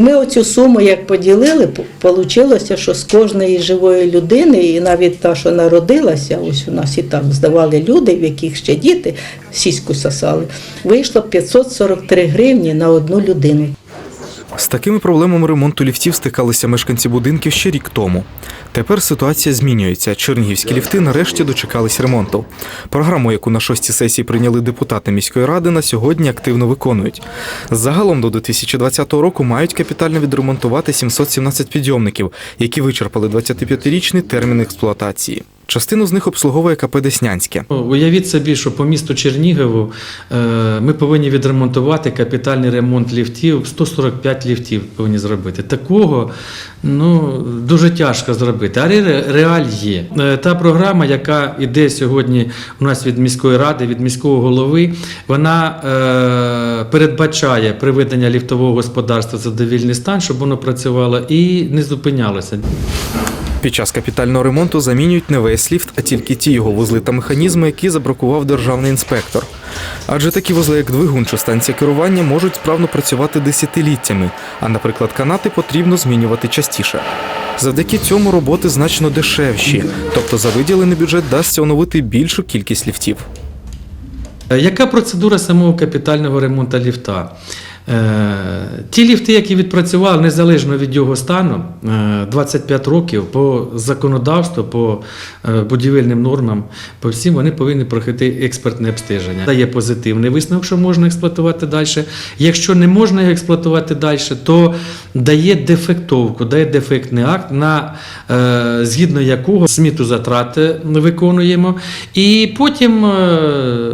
Ми оцю суму як поділили, вийшло, що з кожної живої людини, і навіть та, що народилася, ось у нас і так здавали люди, в яких ще діти сіську сосали, вийшло 543 гривні на одну людину. З такими проблемами ремонту ліфтів стикалися мешканці будинків ще рік тому. Тепер ситуація змінюється. Чернігівські ліфти нарешті дочекались ремонту. Програму, яку на шостій сесії прийняли депутати міської ради, на сьогодні активно виконують. Загалом до 2020 року мають капітально відремонтувати 717 підйомників, які вичерпали 25-річний термін експлуатації. Частину з них обслуговує КП Деснянське. Уявіть собі, що по місту Чернігову е, ми повинні відремонтувати капітальний ремонт ліфтів. 145 ліфтів повинні зробити. Такого ну, дуже тяжко зробити. А реаль є. Е, Та програма, яка йде сьогодні у нас від міської ради, від міського голови, вона е, передбачає приведення ліфтового господарства в задовільний стан, щоб воно працювало і не зупинялося. Під час капітального ремонту замінюють не весь ліфт, а тільки ті його вузли та механізми, які забракував державний інспектор. Адже такі вузли, як двигун чи станція керування, можуть справно працювати десятиліттями, а, наприклад, канати потрібно змінювати частіше. Завдяки цьому роботи значно дешевші, тобто за виділений бюджет дасться оновити більшу кількість ліфтів. Е, Яка процедура самого капітального ремонту ліфта? Е, Ті ліфти, які відпрацювали незалежно від його стану, е, 25 років по законодавству, по е, будівельним нормам, по всім вони повинні пройти експертне обстеження. Дає позитивний висновок, що можна експлуатувати далі. Якщо не можна його експлуатувати далі, то дає дефектовку, дає дефектний акт, на, е, згідно якого сміту затрати виконуємо. І потім е,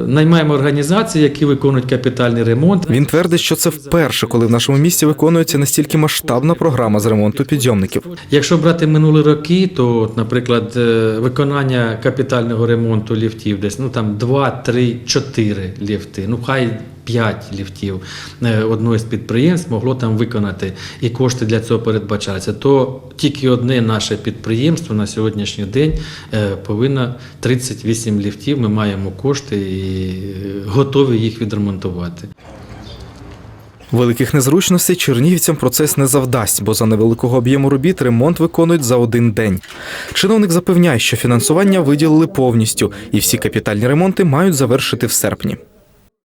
наймаємо організації, які виконують капітальний ремонт. Він твердить, що це вперше, коли в нашому місті виконується настільки масштабна програма з ремонту підйомників. Якщо брати минулі роки, то, наприклад, е, виконання капітального ремонту ліфтів десь ну там 2, 3, 4 ліфти, ну хай 5 ліфтів е, одного з підприємств могло там виконати, і кошти для цього передбачаються. То тільки одне наше підприємство на сьогоднішній день е, повинно 38 ліфтів. Ми маємо кошти і готові їх відремонтувати. Великих незручностей чернігівцям процес не завдасть, бо за невеликого об'єму робіт ремонт виконують за один день. Чиновник запевняє, що фінансування виділили повністю, і всі капітальні ремонти мають завершити в серпні.